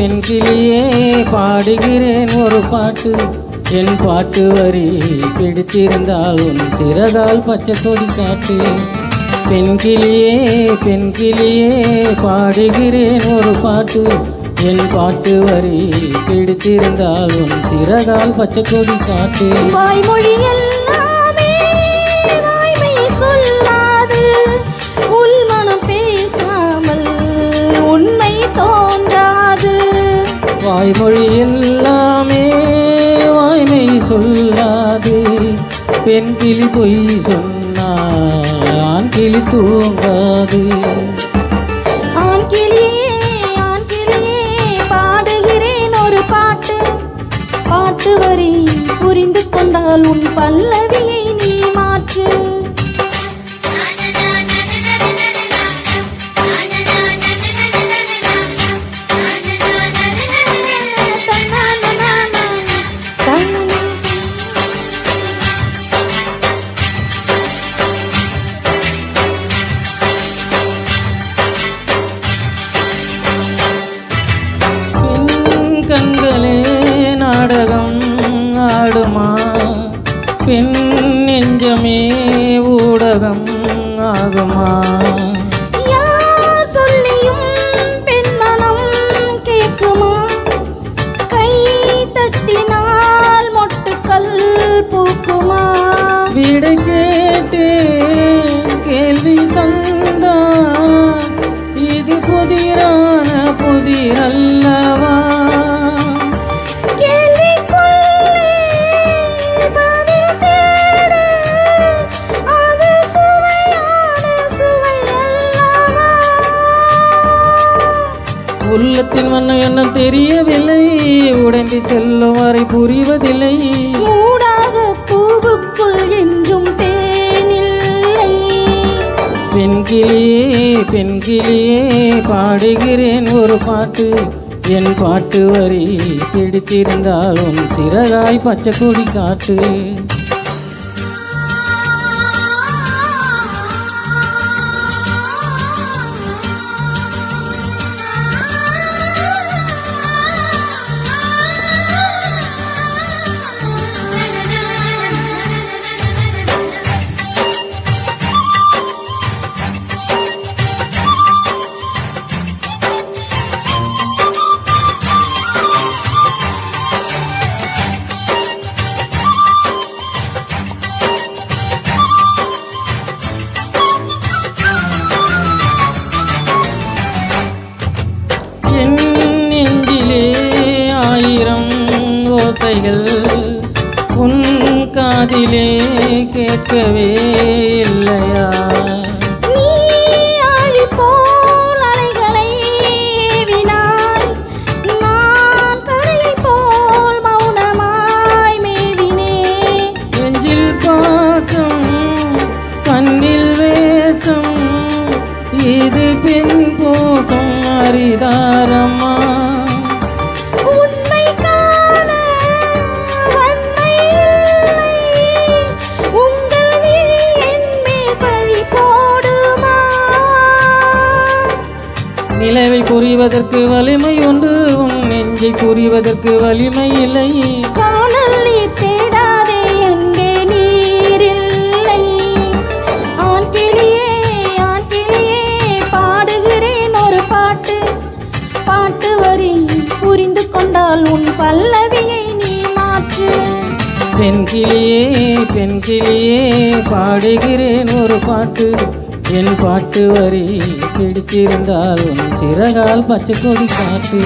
கிளியே பெண் கிளியே பாடுகிறேன் ஒரு பாட்டு. என் பாட்டு வரி பிடித்திருந்தால் உன் சிறகால் பச்சை தொடி காட்டு. பெண் கிளியே பெண் கிளியே பாடுகிறேன் ஒரு பாட்டு. என் பாட்டு வரி பிடித்திருந்தால் உன் சிறகால் பச்சை கொடி காட்டு. வாய்மொழியல்ல வாய்மொழி எல்லாமே வாய்மை சொல்லாது. பெண் கிளி பொய் சொன்னால் ஆண் கிளி தூங்காது. ஆண் கிளியே ஆண் கிளியே பாடுகிறேன் ஒரு பாட்டு. பாட்டு வரி புரிந்து கொண்டால் உன் பல்லவியே உள்ளத்தின் வண்ணம் என்ன தெரியவில்லை. உடைந்து செல்லும் வரை புரிவதில்லை. மூடாத பூவுக்குள் என்றும் தேனில்லை. பெண் கிளியே பெண் கிளியே பாடுகிறேன் ஒரு பாட்டு. என் பாட்டு வரி பிடித்திருந்தாலும் சிறகாய் பச்சை கொடி காட்டு. ஓசைகள் உன் காதிலே கேட்கவே நிலவை புரிவதற்கு வலிமை உண்டு உன் நெஞ்சை புரிவதற்கு வலிமை இல்லை. காணல் நீர் தேடாதே எங்கே நீரில்லை. ஆண் கிளியே ஆண் கிளியே பாடுகிறேன் ஒரு பாட்டு. பாட்டு வரி புரிந்து கொண்டால் உன் பல்லவியை நீ மாற்று. பெண் கிளியே பெண் கிளியே பாடுகிறேன் ஒரு பாட்டு. என் பாட்டு வரி பிடித்திருந்தால் உன் சிறகால் பச்சை கொடி காட்டு.